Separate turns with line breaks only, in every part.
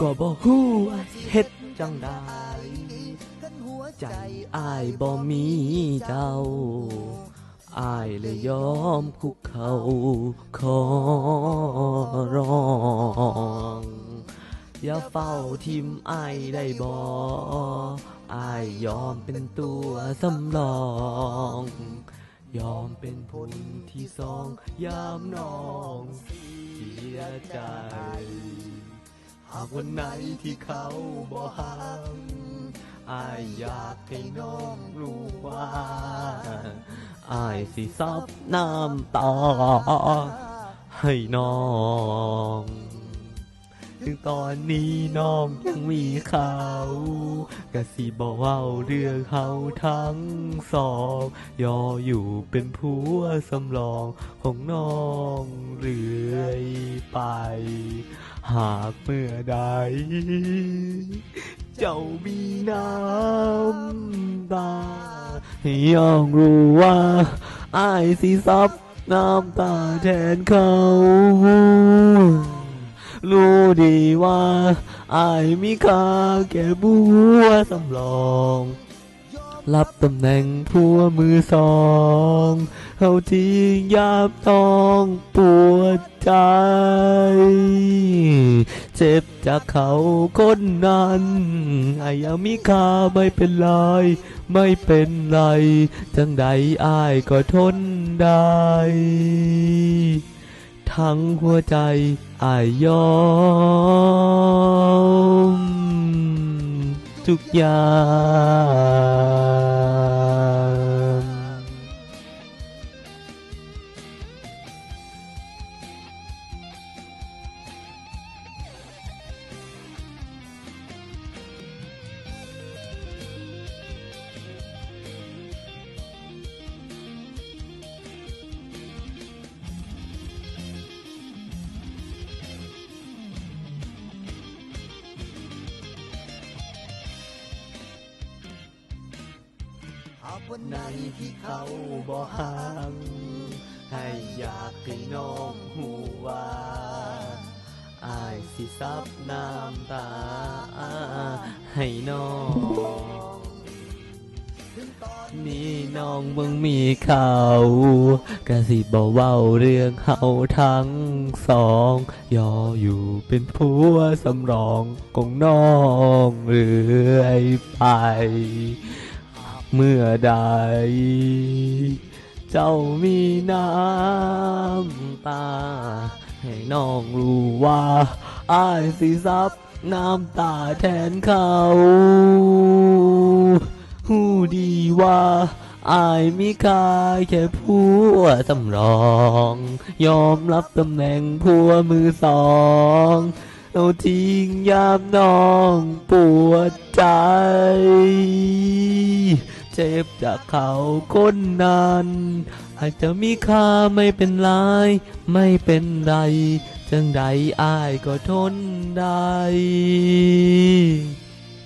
ก็บ่ฮู้ว่าเฮ็ดจังใดใจอายบ่มีเจ้าอายเลยยอมคุกเข่าขอร้อง อย่าเฝ้าทิมอายได้บ่อายยอมเป็นตัวสำรอง ยอมเป็นผลที่สองยามน้องเสียใจ หากวันไหนที่เขาบ่ห้ามอายอยากให้น้องรู้ว่าอายสิซับน้ำตาให้น้อง ถึงตอนนี้น้องยังมีเขากะสิบอกเว้าเรื่องเขาทั้งสองยออยู่เป็นผัวสำรองของน้องเรื่อยไป หากเมื่อใด เจ้ามีน้ำตาให้ย่องรู้ว่าอายสิซับน้ำตาแทนเขา รู้ดีว่าอายมีค่าแก่บัวสำรอง รับตำแหน่งผัวมือสองเขาทิ้งยาบต้องปวดใจ เจ็บจากเขาคนนั้นไอ้ยังมีค่าไม่เป็นไร ไม่เป็นไรจังใดอายก็ทนได้ ทั้งหัวใจอายยอมทุกอย่าง
หากวันไหน
ที่เขาบ่ห่างให้อยากให้น้องหูว่าอายสิซับน้ำตา ให้น้อง
นี่
น้องมึงมีเขากะสิบ่เว้าเรื่องเขาทั้งสอง ยออยู่เป็นผัวสำรองของน้องเรื่อยไป เมื่อใด เจ้ามีน้ำตา ให้น้องรู้ว่าอายสิซับน้ำตาแทนเขาหูดีว่าอายมีค่าแค่ผัวสำรอง ยอมรับตำแหน่งผัวมือสองเอาทิ้งยามน้องปวดใจ เจ็บจากเขาคนนั้นอาจจะมีค่าไม่เป็นไรไม่เป็นไร จังใดอายก็ทนได้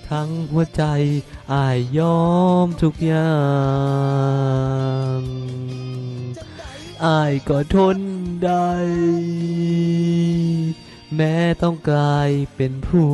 ทั้งหัวใจอายยอมทุกอย่างอายก็ทนได้ แม้ต้องกลายเป็นผู้